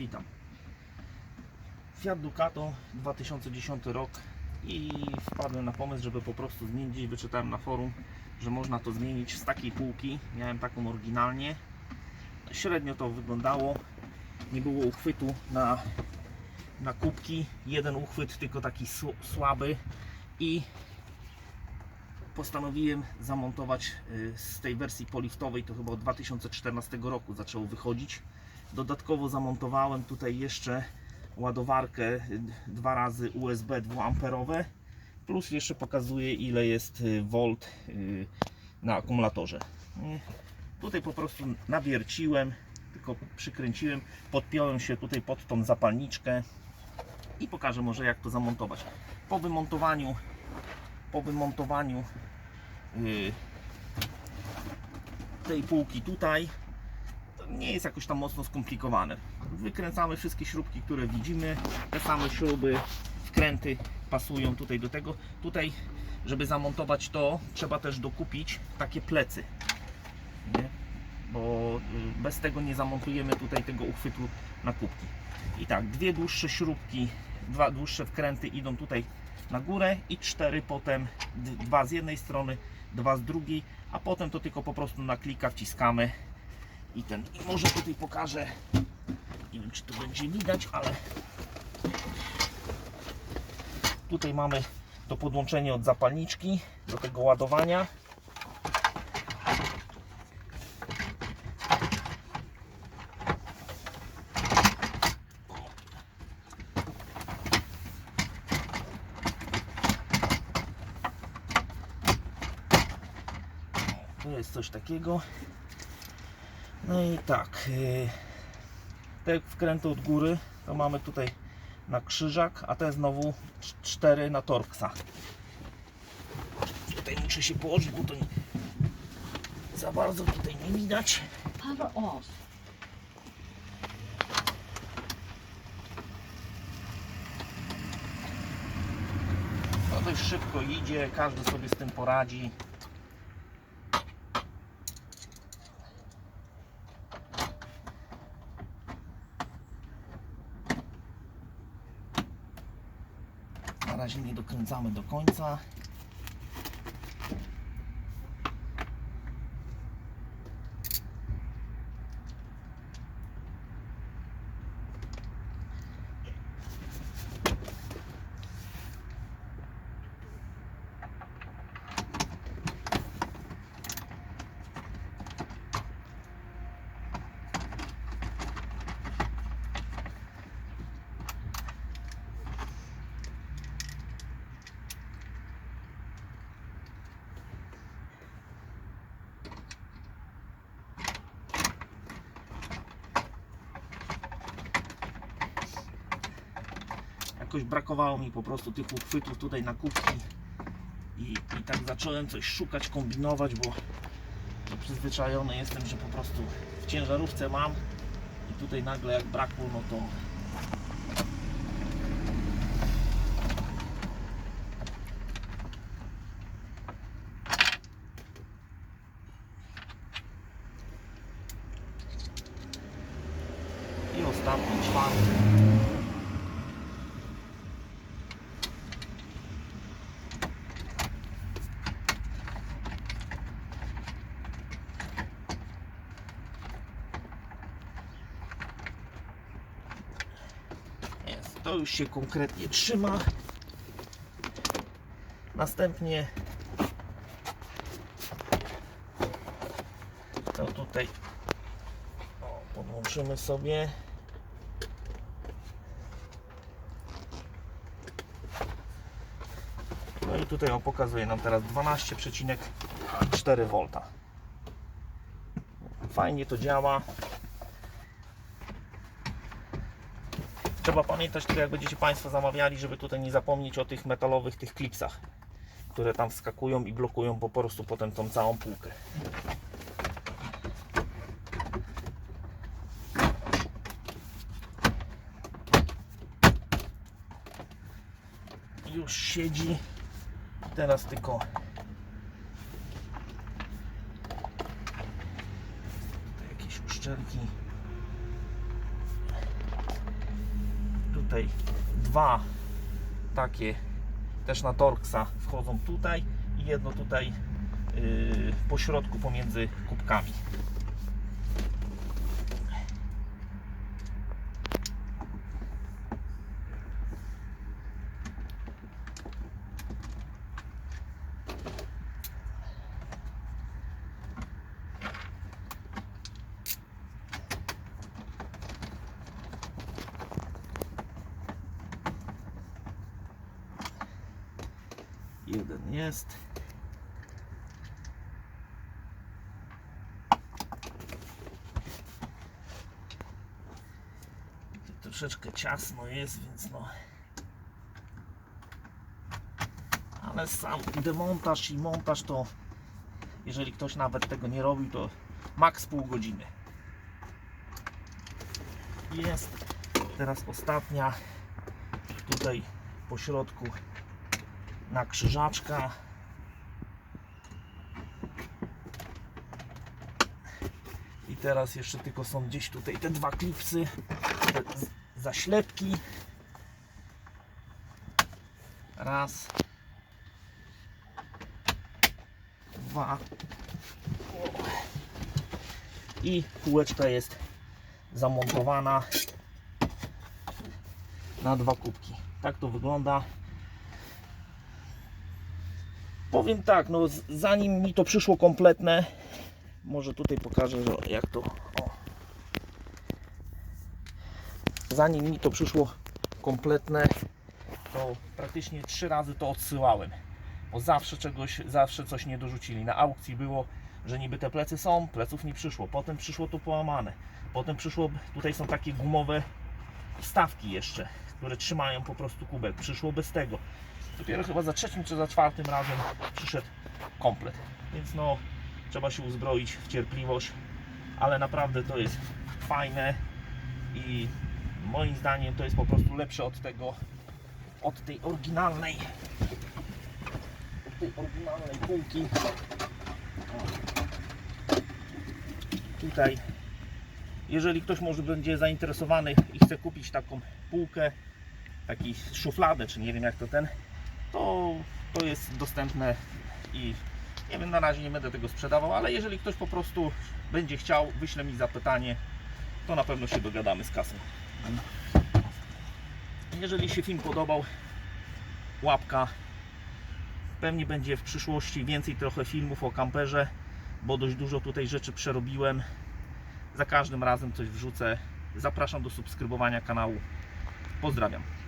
Witam. Fiat Ducato 2010 rok i wpadłem na pomysł, żeby po prostu zmienić. Gdzieś Wyczytałem na forum, że można to zmienić z takiej półki. Miałem taką oryginalnie. Średnio to wyglądało. Nie było uchwytu na, na kubki. Jeden uchwyt, tylko taki sł- słaby. I postanowiłem zamontować y, z tej wersji poliftowej, to chyba od 2014 roku zaczęło wychodzić. Dodatkowo zamontowałem tutaj jeszcze ładowarkę y, dwa razy USB 2 amperowe plus jeszcze pokazuje ile jest y, volt y, na akumulatorze. Tutaj po prostu nawierciłem, tylko przykręciłem, podpiąłem się tutaj pod tą zapalniczkę i pokażę może jak to zamontować. Po wymontowaniu po wymontowaniu tej półki tutaj nie jest jakoś tam mocno skomplikowane. Wykręcamy wszystkie śrubki, które widzimy. Te same śruby, wkręty pasują tutaj do tego. Tutaj, żeby zamontować to, trzeba też dokupić takie plecy. Nie? Bo y, bez tego nie zamontujemy tutaj tego uchwytu na kubki. I tak, dwie dłuższe śrubki, dwa dłuższe wkręty idą tutaj na górę i cztery potem, dwa z jednej strony, dwa z drugiej, a potem to tylko po prostu na klika wciskamy i ten, i może tutaj pokażę, nie wiem czy to będzie widać, ale tutaj mamy to podłączenie od zapalniczki do tego ładowania. Tu jest coś takiego. No i tak. yy, Te wkręty od góry to mamy tutaj na krzyżak, a te znowu cz- cztery na Torxa. Tutaj muszę się położyć, bo to nie, za bardzo tutaj nie widać. Power off. No dość szybko idzie, każdy sobie z tym poradzi. Razie nie dokręcamy do końca. Jakoś brakowało mi po prostu tych uchwytów tutaj na kubki. I, I tak zacząłem coś szukać, kombinować, bo przyzwyczajony jestem, że po prostu w ciężarówce mam i tutaj nagle jak brakło, no to i ostatni, czwarty. Jest, to już się konkretnie trzyma. Następnie to tutaj podłączymy sobie. No i tutaj on pokazuje nam teraz 12,4 V. Fajnie to działa. Trzeba pamiętać tylko jak będziecie Państwo zamawiali, żeby tutaj nie zapomnieć o tych metalowych tych klipsach, które tam wskakują i blokują po prostu potem tą całą półkę. Już siedzi. Teraz tylko jakieś uszczelki. Tutaj dwa takie też na Torxa wchodzą tutaj i jedno tutaj yy, po środku pomiędzy kubkami. Jeden jest. Troszeczkę ciasno jest, więc no. Ale sam demontaż i montaż to, jeżeli ktoś nawet tego nie robił, to maks pół godziny. Jest teraz ostatnia tutaj po środku na krzyżaczka. I teraz jeszcze tylko są gdzieś tutaj te dwa klipsy, te zaślepki. Raz. Dwa. I kółeczka jest zamontowana na dwa kubki. Tak to wygląda. Powiem tak, no zanim mi to przyszło kompletne, może tutaj pokażę, że jak to. O. Zanim mi to przyszło kompletne, to praktycznie trzy razy to odsyłałem. Bo zawsze czegoś, zawsze coś nie dorzucili. Na aukcji było, że niby te plecy są, pleców nie przyszło. Potem przyszło to połamane. Potem przyszło, tutaj są takie gumowe wstawki jeszcze, które trzymają po prostu kubek. Przyszło bez tego. Dopiero chyba za trzecim czy za czwartym razem przyszedł komplet. Więc no, trzeba się uzbroić w cierpliwość, ale naprawdę to jest fajne i moim zdaniem to jest po prostu lepsze od tego, od tej oryginalnej, od tej oryginalnej półki. Tutaj, jeżeli ktoś może będzie zainteresowany i chce kupić taką półkę, taki szufladę, czy nie wiem jak to ten, to, to jest dostępne i nie wiem, na razie nie będę tego sprzedawał, ale jeżeli ktoś po prostu będzie chciał, wyśle mi zapytanie, to na pewno się dogadamy z kasą. Jeżeli się film podobał, łapka. Pewnie będzie w przyszłości więcej trochę filmów o kamperze, bo dość dużo tutaj rzeczy przerobiłem. Za każdym razem coś wrzucę. Zapraszam do subskrybowania kanału. Pozdrawiam.